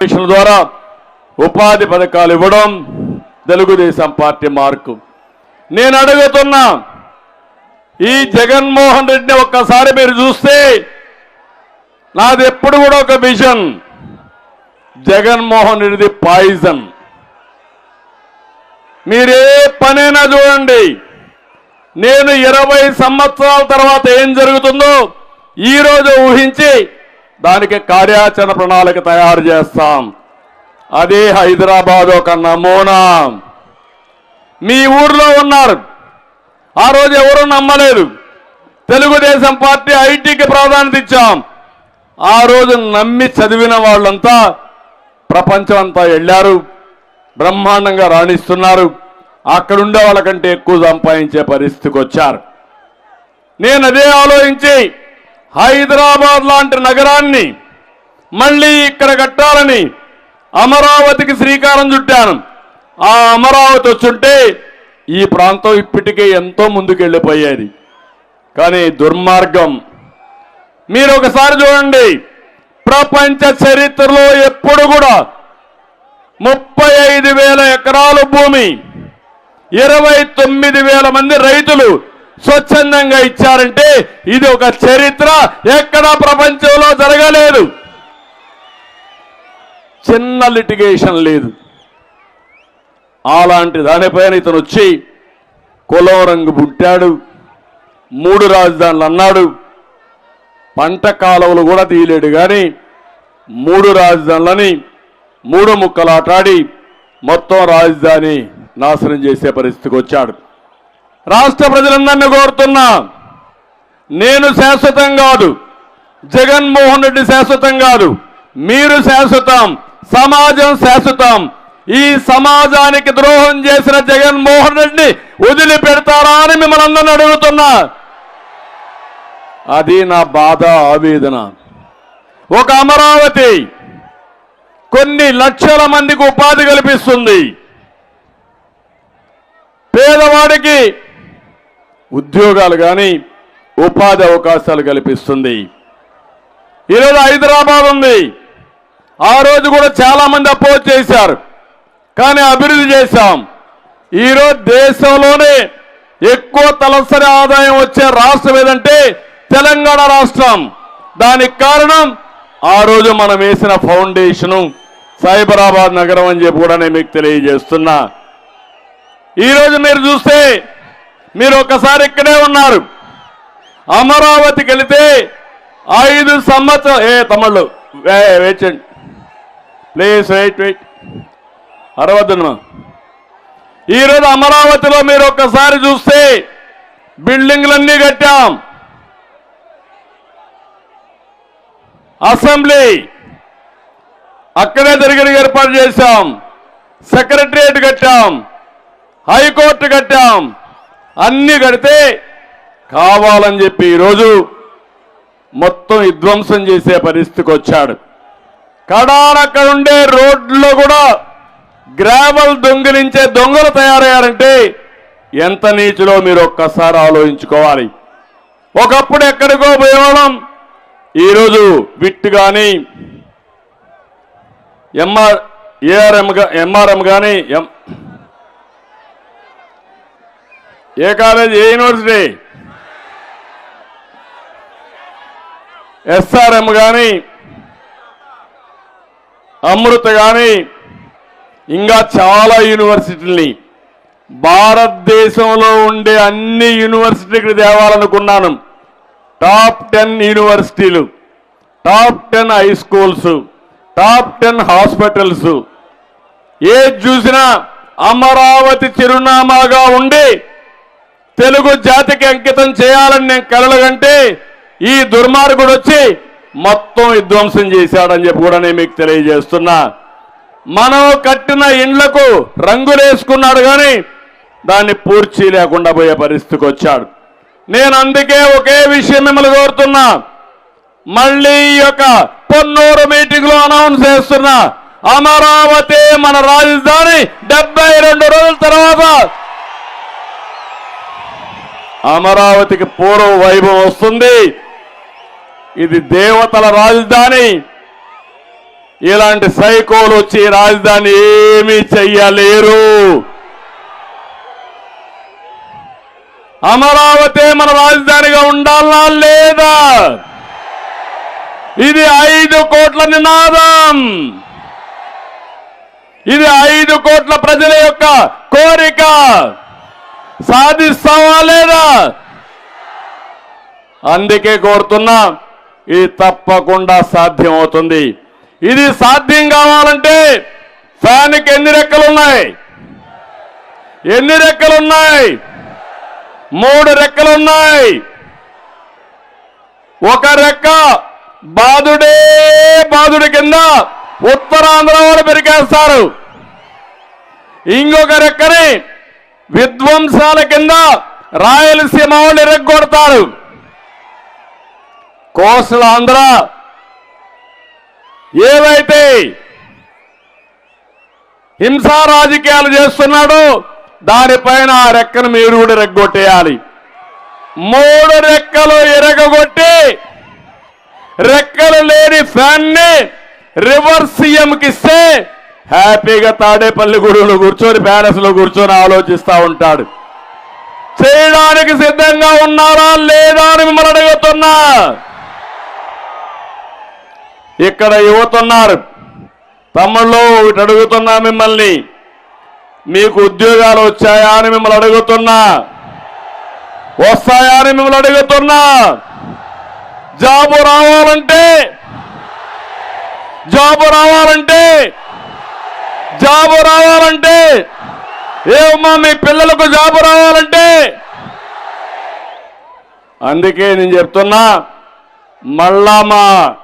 కార్పొరేషన్ల ద్వారా ఉపాధి పథకాలు ఇవ్వడం తెలుగుదేశం పార్టీ మార్కు. నేను అడుగుతున్నా ఈ జగన్మోహన్ రెడ్డిని ఒక్కసారి మీరు చూస్తే నాది ఎప్పుడు కూడా ఒక విజన్. జగన్మోహన్ రెడ్డిది పాయిజన్. మీరే పనైనా చూడండి. నేను ఇరవై సంవత్సరాల తర్వాత ఏం జరుగుతుందో ఈరోజు ఊహించి దానికి కార్యాచరణ ప్రణాళిక తయారు చేస్తాం. అదే హైదరాబాద్ ఒక నమూనా. మీ ఊర్లో ఉన్నారు. ఆ రోజు ఎవరు నమ్మలేదు. తెలుగుదేశం పార్టీ ఐటీకి ప్రాధాన్యత ఇచ్చాం. ఆ రోజు నమ్మి చదివిన వాళ్ళంతా ప్రపంచం అంతా వెళ్ళారు. బ్రహ్మాండంగా రాణిస్తున్నారు. అక్కడుండే వాళ్ళకంటే ఎక్కువ సంపాదించే పరిస్థితికి వచ్చారు. నేను అదే ఆలోచించి హైదరాబాద్ లాంటి నగరాన్ని మళ్ళీ ఇక్కడ కట్టాలని అమరావతికి శ్రీకారం చుట్టాను. ఆ అమరావతి వచ్చుంటే ఈ ప్రాంతం ఇప్పటికే ఎంతో ముందుకెళ్ళిపోయేది. కానీ దుర్మార్గం. మీరు ఒకసారి చూడండి. ప్రపంచ చరిత్రలో ఎప్పుడు కూడా ముప్పై ఐదు వేల ఎకరాల భూమి ఇరవై తొమ్మిది వేల మంది రైతులు స్వచ్ఛందంగా ఇచ్చారంటే ఇది ఒక చరిత్ర ఎక్కడా ప్రపంచంలో జరగలేదు. చిన్న లిటిగేషన్ లేదు. అలాంటి దానిపైన ఇతను వచ్చి కులం రంగు పుట్టాడు మూడు రాజధానులు అన్నాడు పంట కాలువలు కూడా తీయలేడు కానీ మూడు రాజధానులని మూడు ముక్కలాటాడి మొత్తం రాజధాని నాశనం చేసే పరిస్థితికి వచ్చాడు. రాష్ట్ర ప్రజలందరినీ కోరుతున్నా నేను శాశ్వతం కాదు జగన్మోహన్ రెడ్డి శాశ్వతం కాదు మీరు శాశ్వతం సమాజం శాశ్వతం. ఈ సమాజానికి ద్రోహం చేసిన జగన్మోహన్ రెడ్డిని వదిలిపెడతారా అని మిమ్మల్ని అందరిని అడుగుతున్నా. అది నా బాధ ఆవేదన. ఒక అమరావతి కొన్ని లక్షల మందికి ఉపాధి కల్పిస్తుంది. పేదవాడికి ఉద్యోగాలు కానీ ఉపాధి అవకాశాలు కల్పిస్తుంది. ఈరోజు హైదరాబాద్ ఉంది. ఆ రోజు కూడా చాలామంది అపోజ్ చేశారు. కానీ అభివృద్ధి చేశాం. ఈరోజు దేశంలోనే ఎక్కువ తలసరి ఆదాయం వచ్చే రాష్ట్రం ఏదంటే తెలంగాణ రాష్ట్రం. దానికి కారణం ఆ రోజు మనం వేసిన ఫౌండేషను సైబరాబాద్ నగరం అని చెప్పి కూడా నేను మీకు తెలియజేస్తున్నా. ఈరోజు మీరు చూస్తే మీరు ఒక్కసారి ఇక్కడే ఉన్నారు. అమరావతికి వెళితే ఐదు సంవత్సరం ఏ తమ్ముళ్ళు వేచండి. Please wait wait. అరవద్దును ఈరోజు అమరావతిలో మీరు ఒక్కసారి చూస్తే బిల్డింగ్లన్నీ కట్టాం. అసెంబ్లీ. అక్కడే జరిగిన ఏర్పాటు చేశాం. సెక్రటరియట్ కట్టాం. హైకోర్టు కట్టాం. అన్ని కడితే కావాలని చెప్పి ఈరోజు మొత్తం విధ్వంసం చేసే పరిస్థితికి వచ్చాడు. కడానక్కడ ఉండే రోడ్లో కూడా గ్రావెల్ దొంగిలించే దొంగలు తయారయ్యారంటే ఎంత నీచులో మీరు ఒక్కసారి ఆలోచించుకోవాలి. ఒకప్పుడు ఎక్కడికో పోయేవాళ్ళం. ఈరోజు విట్ కానీ ఎంఆర్ ఏఆర్ఎం ఎంఆర్ఎం కానీ ఎం ఏ కాలేజ్? ఏ యూనివర్సిటీ? ఎస్ఆర్ఎం కానీ అమృత కానీ ఇంకా చాలా యూనివర్సిటీలని. భారతదేశంలో ఉండే అన్ని యూనివర్సిటీకి తేవాలనుకున్నాను. టాప్ టెన్ యూనివర్సిటీలు top ten high schools top ten hospitals. ఏది చూసినా అమరావతి చిరునామాగా ఉండి తెలుగు జాతికి అంకితం చేయాలని నేను కలలుగంటే ఈ దుర్మార్గుడు వచ్చి మొత్తం విధ్వంసం చేశాడని చెప్పి కూడా నేను మీకు తెలియజేస్తున్నా. మనం కట్టిన ఇండ్లకు రంగులేసుకున్నాడు కానీ దాన్ని పూర్చి లేకుండా పోయే పరిస్థితికి వచ్చాడు. నేను అందుకే ఒకే విషయం మిమ్మల్ని కోరుతున్నా. మళ్ళీ ఈ యొక్క పొన్నూరు మీటింగ్లో అనౌన్స్ చేస్తున్నా. అమరావతి మన రాజధాని డెబ్బై రెండు రోజుల తర్వాత అమరావతికి పూర్వ వైభవం వస్తుంది. ఇది దేవతల రాజధాని. ఇలాంటి సైకోలు వచ్చి రాజధాని ఏమీ చెయ్యలేరు. అమరావతి మన రాజధానిగా ఉండాలా లేదా? ఇది ఐదు కోట్ల నినాదం. ఇది ఐదు కోట్ల ప్రజల యొక్క కోరిక. సాధిస్తావా లేదా? అందుకే కోరుతున్నా ఇది తప్పకుండా సాధ్యం అవుతుంది ఇది సాధ్యం కావాలంటే ఫ్యాన్కి ఎన్ని రెక్కలున్నాయి? ఎన్ని రెక్కలున్నాయి? మూడు రెక్కలున్నాయి. ఒక రెక్క బాధుడే బాధుడి కింద ఉత్తరాంధ్ర వాళ్ళు పెరిగేస్తారు. ఇంకొక రెక్కని విధ్వంసాల కింద రాయలసీమ వాళ్ళు ఎరగొడతారు ఆంధ్ర ఏవైతే హింసా రాజకీయాలు చేస్తున్నాడో దానిపైన ఆ రెక్కను మీరు కూడా రెగ్గొట్టేయాలి మూడు రెక్కలు ఎరగొట్టి రెక్కలు లేని ఫ్యాన్ని రివర్స్ సీఎంకి ఇస్తే హ్యాపీగా తాడేపల్లి గుడిలో కూర్చొని ప్యాలెస్లో కూర్చొని ఆలోచిస్తూ ఉంటాడు. చేయడానికి సిద్ధంగా ఉన్నారా లేదా అని మిమ్మల్ని అడుగుతున్నా. ఇక్కడ యువతున్నారు. తమ్ముళ్ళు ఒకటి అడుగుతున్నా మిమ్మల్ని. మీకు ఉద్యోగాలు వచ్చాయా అని మిమ్మల్ని అడుగుతున్నా. వస్తాయా అని మిమ్మల్ని అడుగుతున్నా. జాబు రావాలంటే జాబు రావాలంటే జాబు రావాలంటే ఏమమ్మా మీ పిల్లలకు జాబు రావాలంటే? అందుకే నేను చెప్తున్నా మళ్ళా మా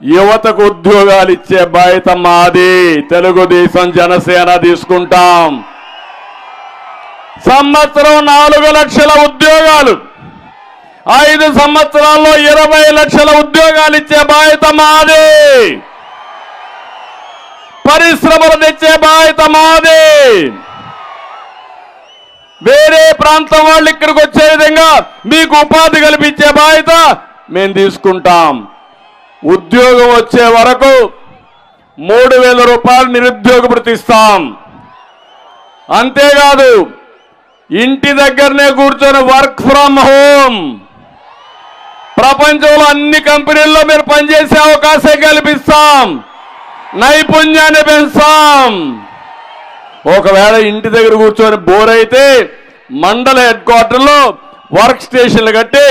యువతకు ఉద్యోగాలు ఇచ్చే బాధ్యత మాది. తెలుగుదేశం జనసేన తీసుకుంటాం. సంవత్సరం నాలుగు లక్షల ఉద్యోగాలు. ఐదు సంవత్సరాల్లో ఇరవై లక్షల ఉద్యోగాలు ఇచ్చే బాధ్యత మాది. పరిశ్రమలు తెచ్చే బాధ్యత మాది. వేరే ప్రాంతం వాళ్ళు ఇక్కడికి వచ్చే విధంగా మీకు ఉపాధి కల్పించే బాధ్యత మేము తీసుకుంటాం. ఉద్యోగం వచ్చే వరకు మూడు వేల రూపాయలు నిరుద్యోగ ప్రతిస్తాం అంతేకాదు ఇంటి దగ్గరనే కూర్చొని వర్క్ ఫ్రమ్ హోమ్. ప్రపంచంలో అన్ని కంపెనీల్లో మీరు పనిచేసే అవకాశం కల్పిస్తాం. నైపుణ్యాన్ని పెంచాం ఒకవేళ ఇంటి దగ్గర కూర్చొని బోర్ అయితే మండల హెడ్ క్వార్టర్లో వర్క్ స్టేషన్లు కట్టి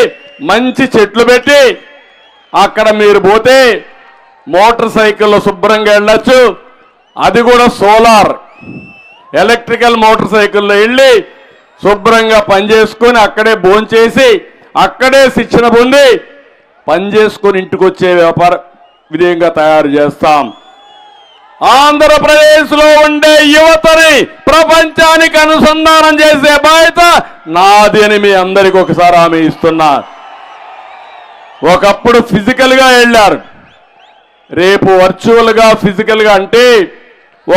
మంచి చెట్లు పెట్టి అక్కడ మీరు పోతే మోటార్ సైకిల్లో శుభ్రంగా వెళ్ళచ్చు. అది కూడా సోలార్ ఎలక్ట్రికల్ మోటార్ సైకిల్లో వెళ్ళి శుభ్రంగా పనిచేసుకొని అక్కడే భోంచేసి అక్కడే శిక్షణ పొంది పని చేసుకొని ఇంటికి వచ్చే వ్యాపార విధంగా తయారు చేస్తాం. ఆంధ్రప్రదేశ్లో ఉండే యువతని ప్రపంచానికి అనుసంధానం చేసే బాధ్యత నాది అని మీ అందరికి ఒకసారి ఆమె ఇస్తున్నా. ఒకప్పుడు ఫిజికల్గా వెళ్ళారు. రేపు వర్చువల్గా ఫిజికల్గా అంటే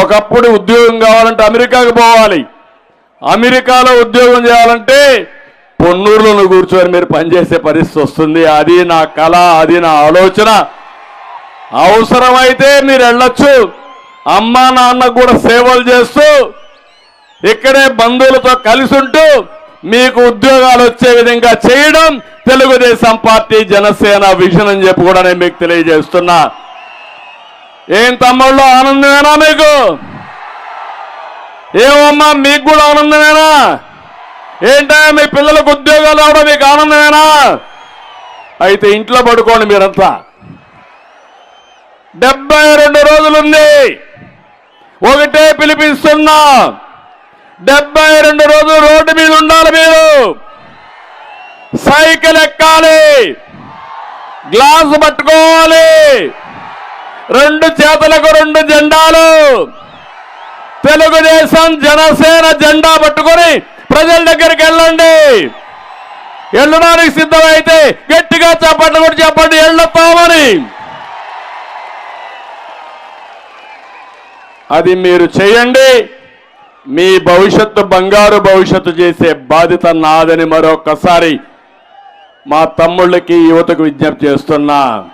ఒకప్పుడు ఉద్యోగం కావాలంటే అమెరికాకు పోవాలి. అమెరికాలో ఉద్యోగం చేయాలంటే పొన్నూరులో కూర్చొని మీరు పనిచేసే పరిస్థితి వస్తుంది. అది నా కళ అది నా ఆలోచన. అవసరమైతే మీరు వెళ్ళొచ్చు. అమ్మా నాన్న కూడా సేవలు చేస్తూ ఇక్కడే బంధువులతో కలిసి ఉంటూ మీకు ఉద్యోగాలు వచ్చే విధంగా చేయడం తెలుగుదేశం పార్టీ జనసేన విజన్ అని చెప్పి కూడా నేను మీకు తెలియజేస్తున్నా. ఏం తమ్ముళ్ళు ఆనందమేనా మీకు? ఏమమ్మా మీకు కూడా ఆనందమేనా? ఏంటా మీ పిల్లలకు ఉద్యోగాలు రావడం మీకు ఆనందమేనా? అయితే ఇంట్లో పడుకోండి మీరంతా. డెబ్బై రెండు రోజులుంది. ఒకటే పిలిపిస్తున్నా. డెబ్బై రెండు రోజులు రోడ్డు మీద ఉండాలి మీరు. సైకిల్ ఎక్కాలి. గ్లాసు పట్టుకోవాలి. రెండు చేతులకు రెండు జెండాలు. తెలుగుదేశం జనసేన జెండా పట్టుకొని ప్రజల దగ్గరికి వెళ్ళండి. వెళ్ళడానికి సిద్ధమైతే గట్టిగా చెప్పండి కూడా చెప్పండి వెళ్ళొస్తామని. అది మీరు చేయండి. మీ భవిష్యత్తు బంగారు భవిష్యత్తు చేసే బాధ్యత నాదని మరొకసారి మా తమ్ముళ్ళకి యువతకు విజ్ఞప్తి చేస్తున్నా.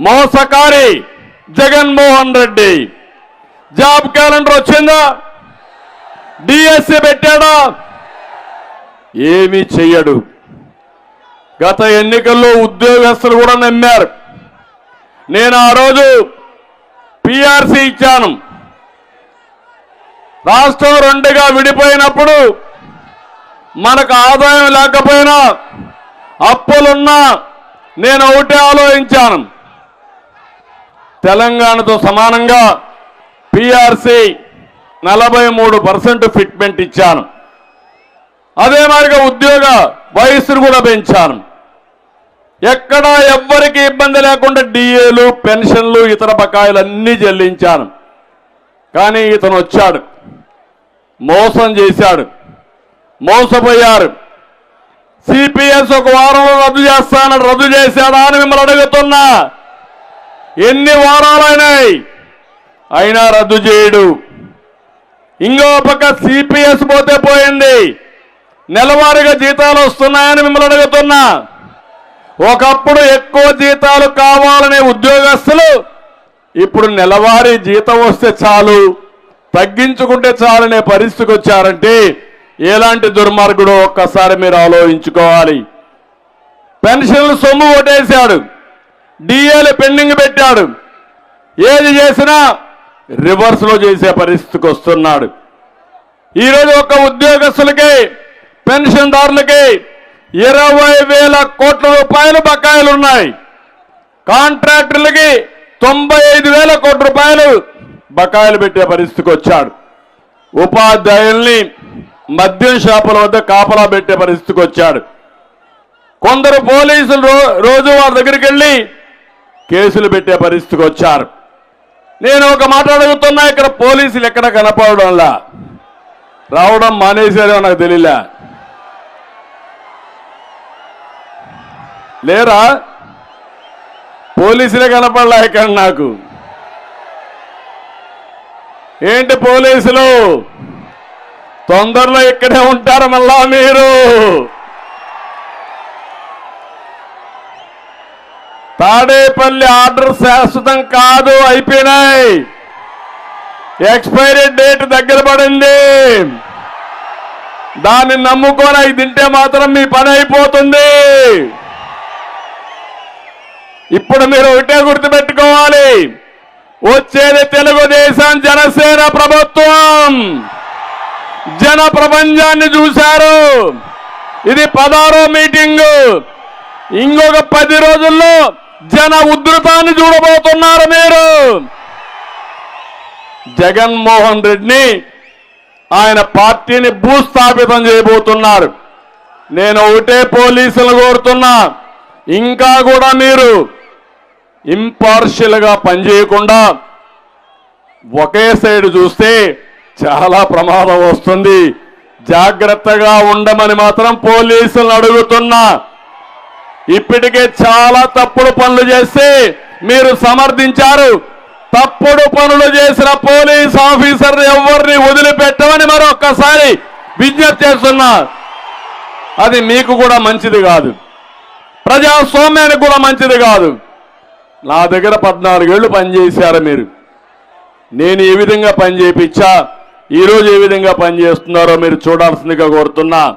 మోసకారి జగన్మోహన్ రెడ్డి. జాబ్ క్యాలెండర్ వచ్చిందా? డిఎస్సి పెట్టాడా? ఏమీ చెయ్యడు. గత ఎన్నికల్లో ఉద్యోగస్తులు కూడా నమ్మారు. నేను ఆ రోజు పిఆర్సీ ఇచ్చాను. రాష్ట్రం రెండుగా విడిపోయినప్పుడు మనకు ఆదాయం లేకపోయినా అప్పులున్నా నేను ఒకటే ఆలోచించాను. తెలంగాణతో సమానంగా పిఆర్సి నలభై మూడు పర్సెంట్ ఫిట్మెంట్ ఇచ్చాను. అదే మాదిరిగా ఉద్యోగ వయస్సును కూడా పెంచాను. ఎక్కడా ఎవ్వరికి ఇబ్బంది లేకుండా డిఏలు పెన్షన్లు ఇతర బకాయిలు అన్నీ చెల్లించాను కానీ ఇతను వచ్చాడు. మోసం చేశాడు. మోసపోయారు సిపిఎస్ ఒక వారంలో రద్దు చేస్తానని రద్దు చేశాడా అని మిమ్మల్ని అడుగుతున్నా. ఎన్ని వారాలైనాయి? అయినా రద్దు చేయడు. ఇంకో పక్క సిపిఎస్ పోతే పోయింది. నెలవారీగా జీతాలు వస్తున్నాయని మిమ్మల్ని అడుగుతున్నా. ఒకప్పుడు ఎక్కువ జీతాలు కావాలనే ఉద్యోగస్తులు ఇప్పుడు నెలవారీ జీతం వస్తే చాలు తగ్గించుకుంటే చాలనే పరిస్థితికి వచ్చారంటే ఎలాంటి దుర్మార్గుడు ఒక్కసారి మీరు ఆలోచించుకోవాలి. పెన్షన్లు సొమ్ము ఓటేశాడు డిఏలు పెండింగ్ పెట్టాడు ఏది చేసినా రివర్స్లో చేసే పరిస్థితికి వస్తున్నాడు. ఈరోజు ఒక ఉద్యోగస్తులకి పెన్షన్దారులకి ఇరవై వేల కోట్ల రూపాయలు బకాయిలు ఉన్నాయి. కాంట్రాక్టర్లకి తొంభై ఐదు వేల కోట్ల రూపాయలు బకాయిలు పెట్టే పరిస్థితికి వచ్చాడు. ఉపాధ్యాయుల్ని మద్యం షాపుల వద్ద కాపలా పెట్టే పరిస్థితికి వచ్చాడు. కొందరు పోలీసులు రో- రోజు వారి దగ్గరికి వెళ్ళి కేసులు పెట్టే పరిస్థితికి వచ్చారు. నేను ఒక మాట అడుగుతున్నా ఇక్కడ పోలీసులు ఎక్కడ కనపడడంలా? రావడం మానేశారో నాకు తెలియలే లేరా? పోలీసులే కనపడలే ఇక్కడ నాకు. ఏంటి పోలీసులు? తొందరలో ఇక్కడే ఉంటారు మళ్ళా మీరు? తాడేపల్లి ఆర్డర్ శాశ్వతం కాదు అయిపోయినాయి. ఎక్స్పైరీ డేట్ దగ్గర పడింది. దాన్ని నమ్ముకొని అవి తింటే మాత్రం మీ పని అయిపోతుంది. ఇప్పుడు మీరు ఒకటే గుర్తుపెట్టుకోవాలి. వచ్చేది తెలుగుదేశం జనసేన ప్రభుత్వం. జన ప్రపంచాన్ని చూశారు. ఇది పదారో మీటింగు. ఇంకొక పది రోజుల్లో జన ఉధృతాన్ని చూడబోతున్నారు మీరు. జగన్మోహన్ రెడ్డిని ఆయన పార్టీని భూస్థాపితం చేయబోతున్నారు. నేను ఒకటే పోలీసులు కోరుతున్నా. ఇంకా కూడా మీరు ఇంపార్షియల్గా పనిచేయకుండా ఒకే సైడ్ చూస్తే చాలా ప్రమాదం వస్తుంది. జాగ్రత్తగా ఉండమని మాత్రం పోలీసులను అడుగుతున్నా. ఇప్పటికే చాలా తప్పుడు పనులు చేసి మీరు సమర్థించారు. తప్పుడు పనులు చేసిన పోలీస్ ఆఫీసర్ ఎవరిని వదిలిపెట్టమని మరొక్కసారి విజ్ఞప్తి చేస్తున్నా. అది మీకు కూడా మంచిది కాదు. ప్రజాస్వామ్యానికి కూడా మంచిది కాదు. నా దగ్గర పద్నాలుగేళ్ళు పనిచేశారు మీరు. నేను ఏ విధంగా పని చేయించా? ఈరోజు ఏ విధంగా పనిచేస్తున్నారో మీరు చూడాల్సిందిగా కోరుతున్నా.